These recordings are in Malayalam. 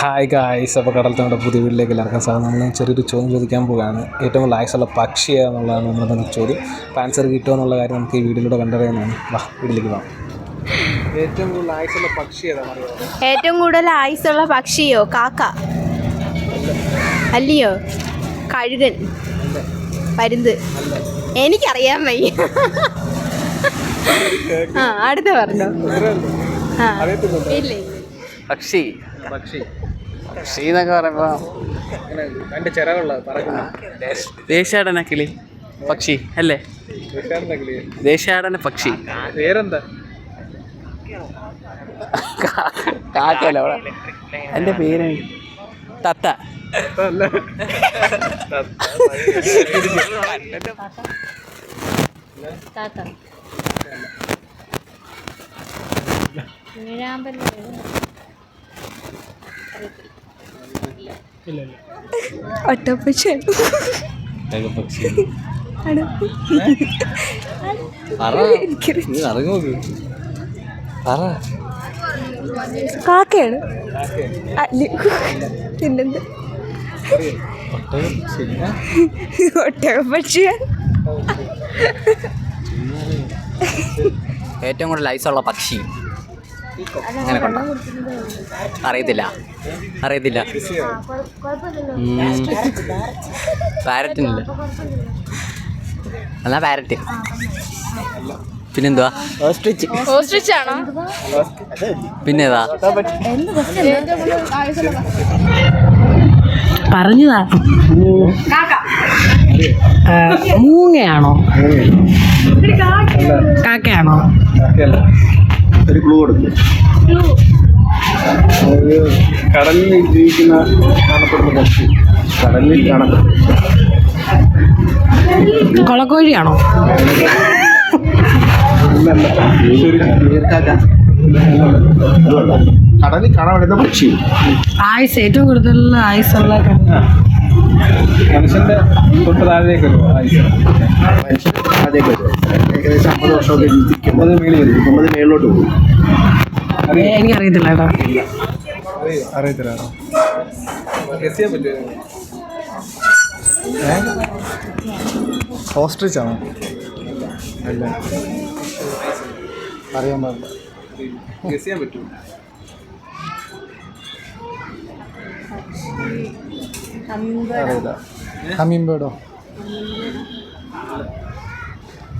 ഹായ് ഗായ്സ് അപ്പോൾ കടലത്തിന്റെ പുതിയ വീട്ടിലേക്ക് എല്ലാവർക്കും സാധനം നമ്മൾ ചെറിയൊരു ചോദ്യം ചോദിക്കാൻ പോവുകയാണ്. ഏറ്റവും കൂടുതൽ ആയുസുള്ള പക്ഷി എന്നുള്ളതാണ് നമ്മുടെ ചോദ്യം. അപ്പോൾ ആൻസർ കിട്ടുമോ എന്നുള്ള കാര്യം നമുക്ക് ഈ വീഡിയോയിലൂടെ കണ്ടറിയുന്നതാണ് വാ വീട്ടിലേക്ക് വാ. ഏറ്റവും കൂടുതൽ ആയുസുള്ള പക്ഷി ഏതാണ് ഏറ്റവും കൂടുതൽ ആയുസുള്ള പക്ഷിയോ കാക്ക? അല്ലയോ? കഴുകൻ. പരുന്ത്. എനിക്കറിയാൻ വയ്യ. ആ അടുത്ത പറഞ്ഞോ. ഇല്ല? പക്ഷി. പക്ഷി. പക്ഷി എന്നൊക്കെ പറയുമ്പോൾ അതിന്റെ ചിറകുള്ള പറക്കുന്ന ദേശാടന കിളി പക്ഷി അല്ലേ ദേശാടന പക്ഷി പേരെന്താ കാക്കല്ല അവിടെ എന്റെ പേര് തത്ത അല്ല കാക്ക ഒട്ടപ്പച്ച കാക്കയാണ്. പിന്നെന്ത്? ഏറ്റവും കൂടുതൽ ലൈസുള്ള പക്ഷി. അങ്ങനെ കൊണ്ടോ. അറിയത്തില്ല. അറിയത്തില്ല. പാരറ്റിനില്ല എന്നാ പാരറ്റ് പിന്നെന്തുവാ? ഓസ്ട്രിച്ച് ഓസ്ട്രിച്ച് ആണോ? പിന്നേതാ? പറഞ്ഞതാ. മൂങ്ങയാണോ? കാക്കയാണോ? ഒരു ക്ലൂ കൊടുക്കും. ഒരു കടലിൽ ജീവിക്കുന്ന കാണപ്പെടുന്ന പക്ഷി. കടലിൽ കാണപ്പെടുന്നു. കൊളക്കോഴിയാണോ? കടലിൽ കാണാൻ വേണ്ട പക്ഷി. ആയുസ് ഏറ്റവും കൂടുതൽ ആയുസുള്ള മനുഷ്യന്റെ തൊട്ട് താഴേക്ക് വരുമോ ആയുസ്. അതേക്ക് വരും ഏകദേശം അമ്പത് വർഷമൊക്കെ ജീവിക്കും അമ്പത് മേളിൽ വരും. അമ്പത് മേളിലോട്ട് പോകും. കേട്ടോ. അറിയത്തില്ല പറ്റുമോ? ഓസ്ട്രിച്ച് ആണോ? അല്ല. അറിയാൻ പാടില്ല. പറ്റുമോ? അറിയില്ല. ഹമീൻ ബേർഡോ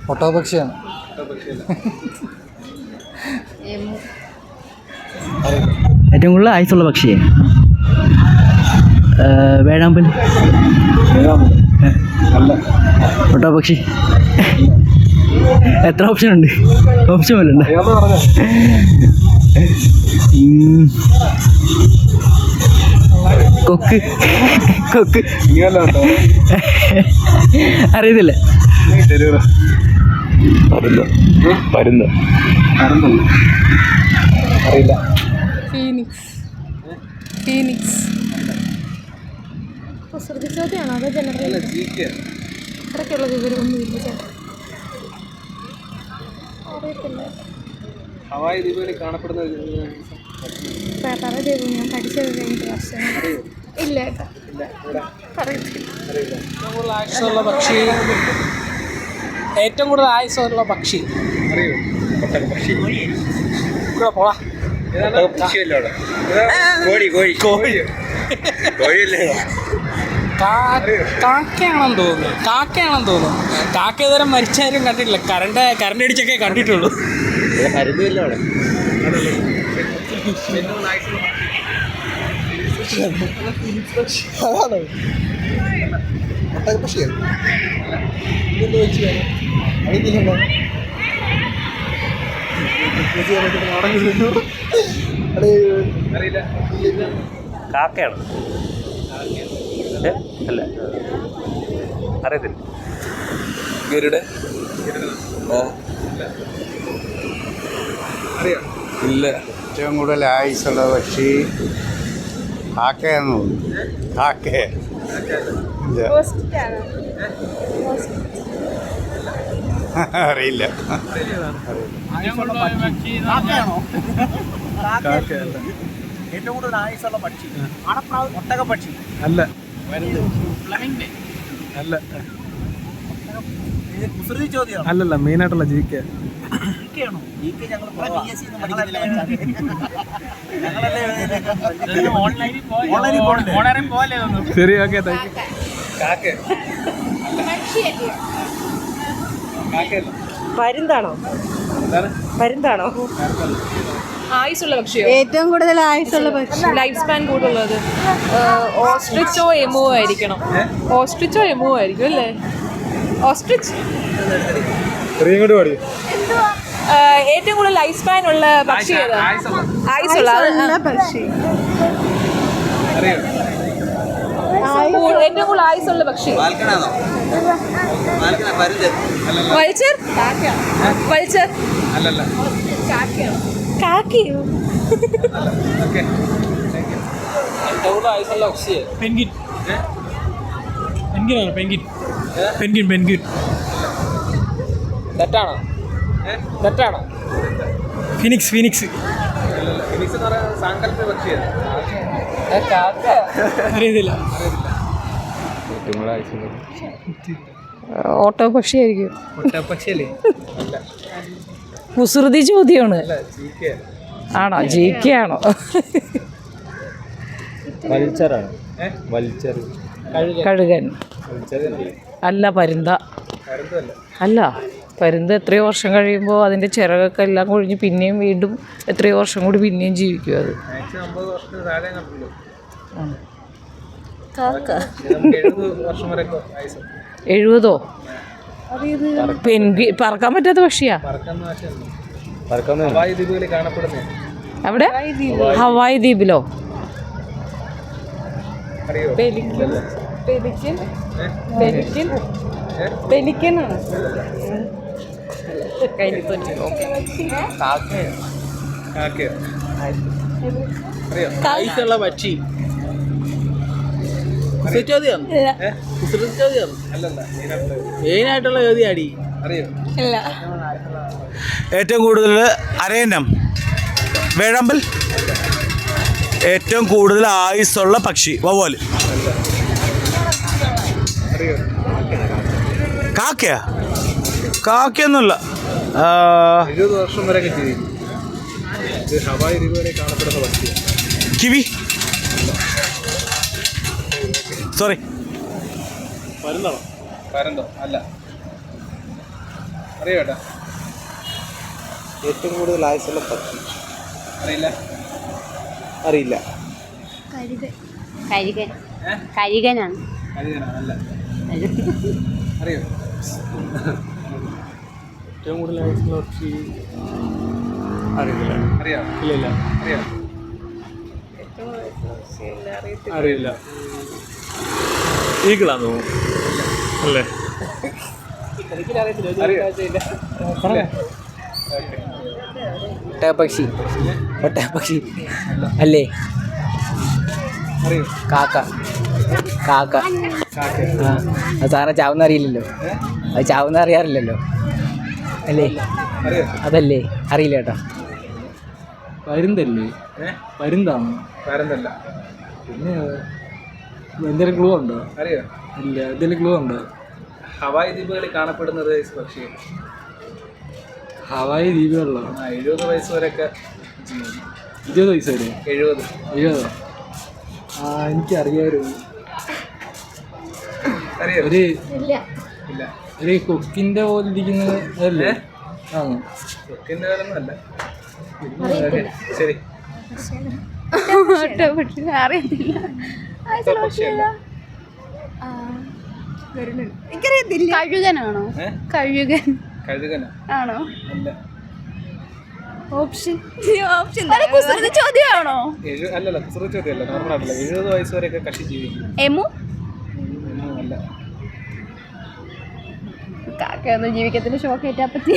ഒട്ടോപക്ഷിയാണ് ഏറ്റവും കൂടുതൽ ആയുസുള്ള പക്ഷിയെ? വേഴാമ്പൽ. അല്ല ഒട്ടോ പക്ഷി എത്ര ഓപ്ഷൻ ഉണ്ട്? ഓപ്ഷൻ വല്ല ഉണ്ട്. കൊക്ക്. കൊക്ക്. അറിയത്തില്ല. പരുന്ന് പരുന്ന് അറിയില്ല. ഫീനിക്സ്. ഫീനിക്സ്. ശ്രദ്ധിച്ചോദ്യാണോ അതോ ജനറൽ അത്രയ്ക്കുള്ള വിവരമൊന്നുമില്ല ചേട്ടാ അറിയത്തില്ല. ഹവായി ദ്വീപിൽ കാണപ്പെടുന്ന പറ ചെയ്തു ഞാൻ പഠിച്ചത് കഴിഞ്ഞ വർഷം ഇല്ല ചേട്ടാ അറിയത്തില്ല. ഏറ്റവും പക്ഷി ഏറ്റവും കൂടുതൽ ആയുസമുള്ള പക്ഷി. കോഴി കോഴി. കോഴിയല്ലേ? കാക്കയാണെന്ന് തോന്നുന്നു. കാക്കയാണെന്ന് തോന്നുന്നു. കാക്ക ഇതുവരെ മരിച്ചാലും കണ്ടിട്ടില്ല. കറണ്ട് കറണ്ട് അടിച്ചൊക്കെ കണ്ടിട്ടുള്ളൂ. അതാണോ. ഒട്ടകപ്പക്ഷിയാണ് ഇതെന്ത് വെച്ച് അറിയത്തില്ലല്ലോ അറിയില്ല കാക്കയാണ് അല്ല. അറിയത്തില്ല. ഗരുഡ് ഓ അറിയാം ഇല്ല. ഏറ്റവും കൂടുതൽ ആയുസുള്ള പക്ഷി കാക്കയെന്ന് തോന്നുന്നു. കാക്കയെ അറിയില്ല. ഏറ്റവും കൂടുതൽ ആയുസുള്ള പക്ഷി. ആണപ്രാവ് ഒട്ടക പക്ഷി. അല്ല. ഫ്ലമിംഗ് അല്ല. കുസൃതി ചോദ്യം അല്ലല്ല മെയിനായിട്ടുള്ള ജീവിക്കുക പോകണ്ടേ? ശരി ഓക്കെ പരുന്താണോ പരുന്താണോ ആയുസുള്ള പക്ഷിയോ? ഏറ്റവും കൂടുതൽ ആയുസുള്ള പക്ഷി. ലൈഫ് സ്പാൻ കൂടുതലുള്ളത്? ഓസ്ട്രിച്ചോ എമോ ആയിരിക്കണം. ഓസ്ട്രിച്ചോ എമോ ആയിരിക്കും അല്ലേ? ഓസ്ട്രിച്ച്. ഇങ്ങോട്ട് പാടി. ഏറ്റവും കൂടുതൽ ലൈഫ് സ്പാൻ ഉള്ള പക്ഷി ഏതാ? അത് ആയുസുള്ള പക്ഷി ഏറ്റവും കൂടുതൽ ആയുസുള്ള പക്ഷി. വൾച്ചർ? വൾച്ചർ? അല്ലല്ല. കാക്കയോ? Okay. Penguin penguin penguin penguin തെറ്റാണോ? തെറ്റാണോ? Phoenix phoenix. ഫിനിക്സ് എന്ന് പറയുന്നത് സാങ്കല്പിക പക്ഷിയാണ് അറിയത്തില്ല ഓട്ടോ പക്ഷിയായിരിക്കും കുസൃതി ചോദ്യമാണ് ആണോ. ജി കെ ആണോ? കഴുകൻ. അല്ല പരുന്ത. അല്ല. പരുന്ത് എത്രയോ വർഷം കഴിയുമ്പോൾ അതിന്റെ ചിറകൊക്കെ എല്ലാം കൊഴിഞ്ഞ് പിന്നെയും വീണ്ടും എത്രയോ വർഷം കൂടി പിന്നെയും ജീവിക്കും അത്. എഴുപത് പെൻഗ്വി പറക്കാൻ പറ്റാത്ത പക്ഷിയാ. അവിടെ? ഹവായ് ദ്വീപിലോ? പെലിക്കൻ. പെലിക്കൻ. പെലിക്കൻ. ഹവായ് പെലിക്കനാണ് കാക്കയോ? അറിയോ? പക്ഷി. മെയിനായിട്ടുള്ള ഏറ്റവും കൂടുതൽ അരയന്നം. വേഴമ്പൽ. ഏറ്റവും കൂടുതൽ ആയുസ്സുള്ള പക്ഷി വവ്വാൽ അറിയോ? കാക്കയാ? കാക്കയൊന്നുമില്ല. എഴുപത് വർഷം വരെയൊക്കെ ജീവിക്കും. ഇത് ഹവായി ദ്വീപുകളിൽ കാണപ്പെടുന്ന പക്ഷിയാണ് കിവി. സോറി പരുന്താണോ? പരന്തോ അല്ല. അറിയാട്ടാ. ഏറ്റവും കൂടുതൽ ആയുസുള്ള പക്ഷി. അറിയില്ല. അറിയില്ല. കരുകൻ കരികനാണ് കഴിയാനാ അല്ല. അറിയോ? ഏറ്റവും കൂടുതൽ ആയിട്ടുള്ള പക്ഷി അറിയില്ല. അറിയാം. ഇല്ല ഇല്ല അറിയാം. അറിയില്ല. തോന്നുന്നു. അല്ലേ? ഒട്ടകപ്പക്ഷി ഒട്ടാപക്ഷി അല്ലേ? അറിയോ. കാക്ക. കാക്ക. അത് സാറിന് ചാവുന്ന അറിയില്ലല്ലോ അത് ചാവുന്ന അറിയാറില്ലല്ലോ അല്ലേ? അതല്ലേ? അറിയില്ല കേട്ടോ. പരുന്തല്ലേ? പരുന്താണ്? പരുന്തല്ല. പിന്നെ എന്തെങ്കിലും ക്ലൂ ഉണ്ടോ? അറിയോ? ഇല്ല എന്തെങ്കിലും ക്ലൂ ഉണ്ടോ? ഹവായി ദ്വീപുകളിൽ കാണപ്പെടുന്നത് ഈ പക്ഷിയാണ് ഹവായി ദ്വീപുകളിലോ? ആ എഴുപത് വയസ്സ് വരെയൊക്കെ ഇരുപത് വയസ്സ് വരെ? എഴുപത്. എഴുപതോ? ആ എനിക്കറിയാമായിരുന്നു അറിയോ? ഒരു ഇല്ല. ഇല്ല. ഒരു കൊക്കിന്റെ പോലെ ഇരിക്കുന്നത് അതല്ലേ? ശരി. അറിയത്തില്ല. എനിക്കറിയത്തില്ല. കഴുകനാണോ? ഏ? കഴുകൻ. കഴുകന? ആണോ? അല്ല. ഓപ്ഷൻ. ഓപ്ഷൻ കുസൃതി ചോദ്യമാണോ? അല്ലല്ല കുസൃതി ചോദ്യമല്ല. നോർമൽ ആയിട്ടല്ല എഴുപത് വയസ്സ് വരെയൊക്കെ കക്ഷി ജീവിക്കും. എമു? ഒന്നും അല്ല. കാക്കയൊന്നും ജീവിക്കത്തിന് ഷോക്ക് ഏറ്റാ പറ്റി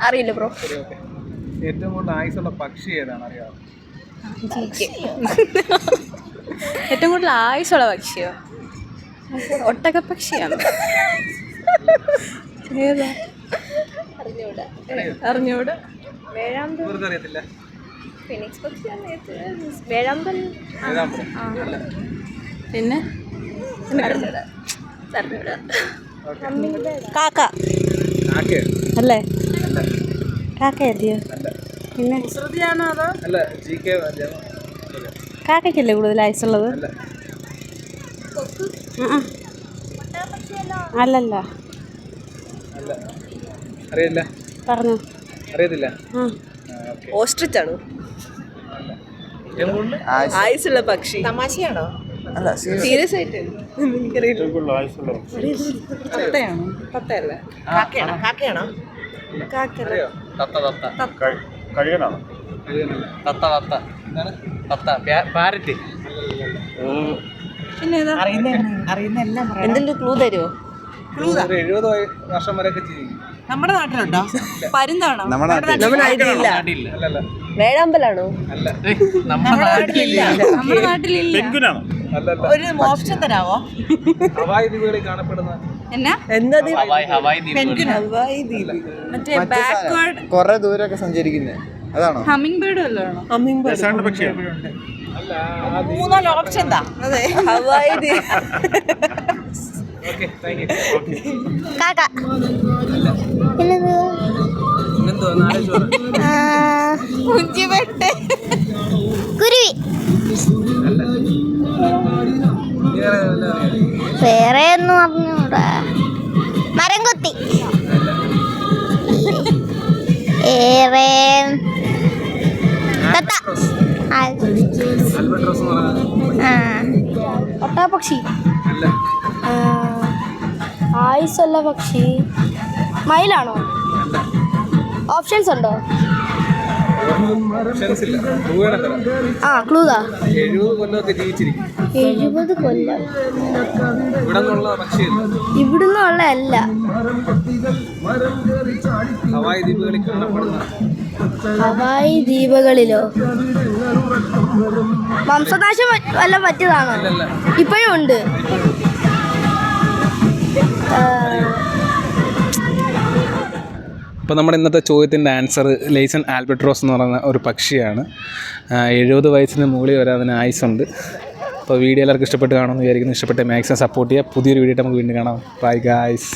അറിയില്ല ബ്രോ. ഏറ്റവും കൂടുതൽ ആയുസുള്ള പക്ഷി ഏതാണ്? അറിയാമോ ഏറ്റവും കൂടുതൽ ആയുസുള്ള പക്ഷിയോ? ഒട്ടക പക്ഷിയാണ്? ഏതാ അറിഞ്ഞൂടാ. അറിയത്തില്ല. ഫിനിക്സ് പക്ഷിയാണ് ഏറ്റവും വേഴാമ്പൽ. പിന്നെ? കാക്ക. പിന്നെ? അല്ല ജി കെ കാക്കയ്ക്കല്ലേ കൂടുതൽ ആയുസുള്ളത്. അല്ലല്ല. അറിയില്ല. പറഞ്ഞു. അറിയത്തില്ല. ഓസ്ട്രിച്ചാണോ? ഓസ്ട്രിച്ച് ആണോ ആയുസുള്ള പക്ഷി. തമാശയാണോ? സീരിയസ് ആയിട്ട് തത്തയാണോ? തത്തയല്ല? കാക്കയാണോ? തത്ത തത്ത. തത്ത. പാരറ്റ്. പിന്നെ എന്തെങ്കിലും ക്ലൂ തരുമോ ഒരു എഴുപത് വർഷം വരെയൊക്കെ ജീവിക്കും നമ്മുടെ നാട്ടിലുണ്ടോ? പരുന്താണോ? നമ്മുടെ നാട്ടിലില്ല. അല്ലല്ല വേഴാമ്പലാണോ? അല്ല. നമ്മുടെ നാട്ടിലില്ല. നമ്മുടെ നാട്ടിലില്ല. ഒരു ഓപ്ഷൻ തരാവോ? ഹവായ് ദ്വീപുകളിൽ കാണപ്പെടുന്ന എന്നാ? എന്തത് ഹവായ് ഹവായ് ദ്വീപുകൾ. മറ്റേ ബാക്ക്വേർഡ് കുറെ ദൂരമൊക്കെ സഞ്ചരിക്കുന്നത് അതാണോ? ഹമ്മിങ് ബേർഡ് വല്ലതാണോ ബേർഡ് മൂന്നാൽ ഓപ്ഷൻ എന്താ അതെ. ഹവായി കാക്ക. കുഞ്ചിപ്പെട്ട് മരം കൊത്തി ഏറെ തത്ത. ഒട്ടാപക്ഷി. അല്ല. ആയുസുള്ള പക്ഷി. മയിലാണോ? ഓപ്ഷൻസ് ഉണ്ടോ ഓപ്ഷൻസ് ഇല്ല ആ ക്ലൂതാ. എഴുപത് കൊല്ലമൊക്കെ ജീവിച്ചിരിക്കും. എഴുപത് കൊല്ലം. ഇവിടുന്ന് ഉള്ള അല്ല. ഹവായ് ദ്വീപുകളിലോ? വംശനാശം വല്ല പറ്റിയതാണോ ഇപ്പോഴും ഉണ്ട്. അപ്പോൾ നമ്മുടെ ഇന്നത്തെ ചോദ്യത്തിന്റെ ആൻസർ ലേസൺ ആൽബട്രോസ് എന്ന് പറയുന്ന ഒരു പക്ഷിയാണ്. എഴുപത് വയസ്സിന് മുകളിൽ വരെ അതിന് ആയുസുണ്ട് അപ്പോൾ വീഡിയോ എല്ലാവർക്കും ഇഷ്ടപ്പെട്ട് കാണുമെന്ന് വിചാരിക്കുന്നു. ഇഷ്ടപ്പെട്ട മാക്സിമം സപ്പോർട്ട് ചെയ്യുക. പുതിയൊരു വീഡിയോ നമുക്ക് വീണ്ടും കാണാം. Bye guys